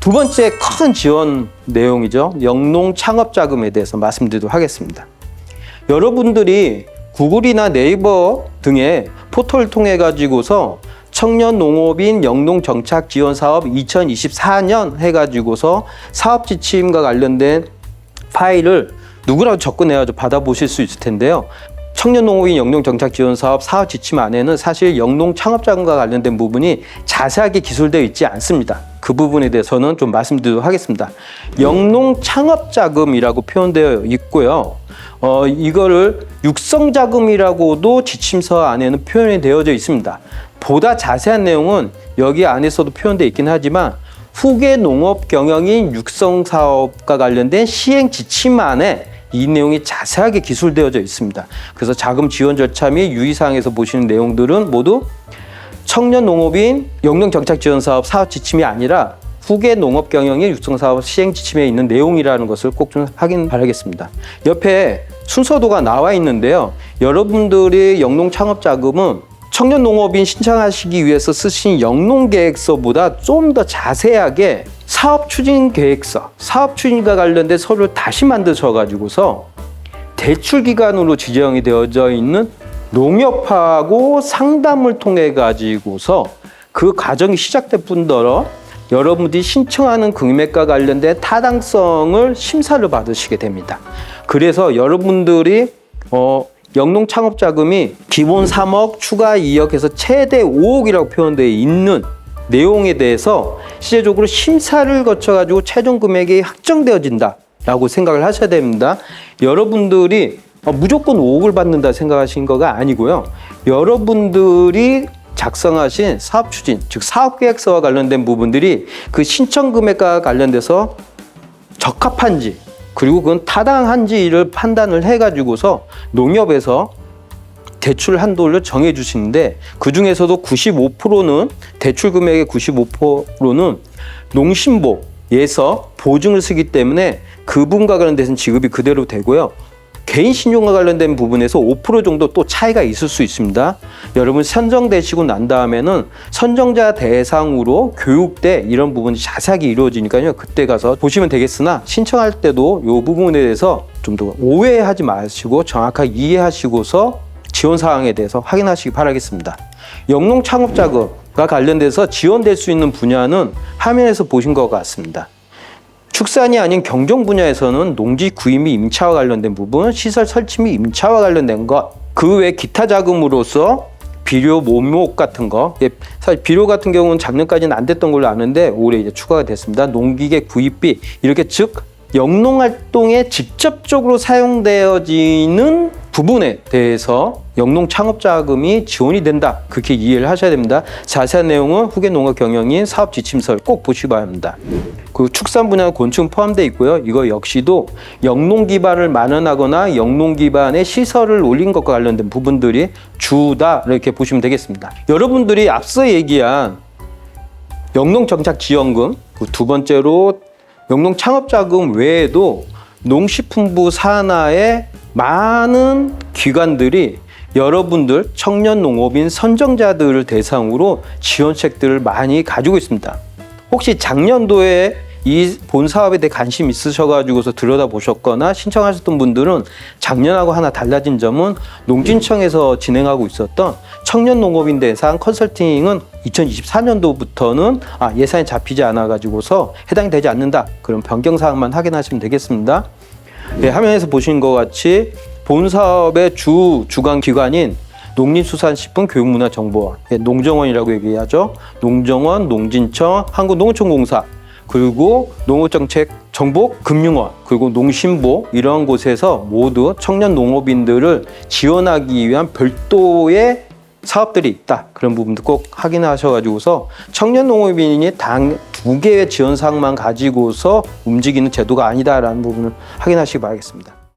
두 번째 큰 지원 내용이죠. 영농 창업 자금에 대해서 말씀드리도록 하겠습니다. 여러분들이 구글이나 네이버 등의 포털을 통해 가지고서 청년 농업인 영농 정착 지원 사업 2024년 해 가지고서 사업 지침과 관련된 파일을 누구라도 접근해가지고 받아보실 수 있을 텐데요. 청년 농업인 영농 정착 지원 사업 사업 지침 안에는 사실 영농 창업 자금과 관련된 부분이 자세하게 기술되어 있지 않습니다. 그 부분에 대해서는 좀 말씀드리도록 하겠습니다. 영농 창업 자금이라고 표현되어 있고요. 어, 이거를 육성 자금이라고도 지침서 안에는 표현이 되어져 있습니다. 보다 자세한 내용은 여기 안에서도 표현되어 있긴 하지만 후계 농업 경영인 육성 사업과 관련된 시행 지침 안에 이 내용이 자세하게 기술되어져 있습니다. 그래서 자금 지원 절차 및 유의사항에서 보시는 내용들은 모두 청년 농업인 영농 정착 지원 사업 사업 지침이 아니라 후계 농업 경영의 육성 사업 시행 지침에 있는 내용이라는 것을 꼭 좀 확인 바라겠습니다. 옆에 순서도가 나와 있는데요. 여러분들의 영농 창업 자금은 청년 농업인 신청하시기 위해서 쓰신 영농 계획서보다 좀 더 자세하게 사업 추진 계획서, 사업 추진과 관련된 서류를 다시 만드셔 가지고서 대출 기관으로 지정이 되어져 있는 농협하고 상담을 통해 가지고서 그 과정이 시작될 뿐더러 여러분들이 신청하는 금액과 관련된 타당성을 심사를 받으시게 됩니다. 그래서 여러분들이 어, 영농 창업 자금이 기본 3억, 추가 2억에서 최대 5억이라고 표현되어 있는 내용에 대해서 실제적으로 심사를 거쳐 가지고 최종 금액이 확정되어진다라고 생각을 하셔야 됩니다. 여러분들이 어, 무조건 5억을 받는다 생각하신 거가 아니고요. 여러분들이 작성하신 사업 추진, 즉 사업 계획서와 관련된 부분들이 그 신청 금액과 관련돼서 적합한지 그리고 그건 타당한지를 판단을 해가지고서 농협에서 대출 한도를 정해 주시는데 그 중에서도 95%는 대출 금액의 95%는 농신보에서 보증을 쓰기 때문에 그 부분과 관련돼서는 지급이 그대로 되고요. 개인 신용과 관련된 부분에서 5% 정도 또 차이가 있을 수 있습니다. 여러분 선정되시고 난 다음에는 선정자 대상으로 교육대 이런 부분이 자세하게 이루어지니까요. 그때 가서 보시면 되겠으나 신청할 때도 이 부분에 대해서 좀 더 오해하지 마시고 정확하게 이해하시고서 지원 사항에 대해서 확인하시기 바라겠습니다. 영농 창업 자금과 관련돼서 지원될 수 있는 분야는 화면에서 보신 것 같습니다. 축산이 아닌 경종 분야에서는 농지 구입 및 임차와 관련된 부분, 시설 설치 및 임차와 관련된 것, 그 외 기타 자금으로서 비료, 모목 같은 거. 예, 사실 비료 같은 경우는 작년까지는 안 됐던 걸로 아는데 올해 이제 추가가 됐습니다. 농기계 구입비 이렇게 즉 영농 활동에 직접적으로 사용되어지는 부분에 대해서 영농 창업 자금이 지원이 된다. 그렇게 이해를 하셔야 됩니다. 자세한 내용은 후계 농업 경영인 사업 지침서를 꼭 보시봐야 합니다. 그 축산 분야 곤충 포함되어 있고요. 이거 역시도 영농 기반을 마련하거나 영농 기반의 시설을 올린 것과 관련된 부분들이 주다 이렇게 보시면 되겠습니다. 여러분들이 앞서 얘기한 영농 정착 지원금 그두 번째로 영농 창업 자금 외에도 농식품부 산하의 많은 기관들이 여러분들 청년 농업인 선정자들을 대상으로 지원책들을 많이 가지고 있습니다. 혹시 작년도에 이 본 사업에 대해 관심 있으셔가지고서 들여다보셨거나 신청하셨던 분들은 작년하고 하나 달라진 점은 농진청에서 진행하고 있었던 청년 농업인 대상 컨설팅은 2024년도부터는 아, 예산이 잡히지 않아가지고서 해당이 되지 않는다. 그럼 변경 사항만 확인하시면 되겠습니다. 네, 화면에서 보신 것 같이 본 사업의 주 주관 기관인 농림수산식품 교육문화정보원, 네, 농정원이라고 얘기하죠. 농정원, 농진청, 한국농어촌공사, 그리고 농업정책 정복 금융원 그리고 농신보 이러한 곳에서 모두 청년 농업인들을 지원하기 위한 별도의 사업들이 있다 그런 부분도 꼭 확인하셔가지고서 청년 농업인이 당 두 개의 지원 사항만 가지고서 움직이는 제도가 아니다라는 부분을 확인하시기 바라겠습니다.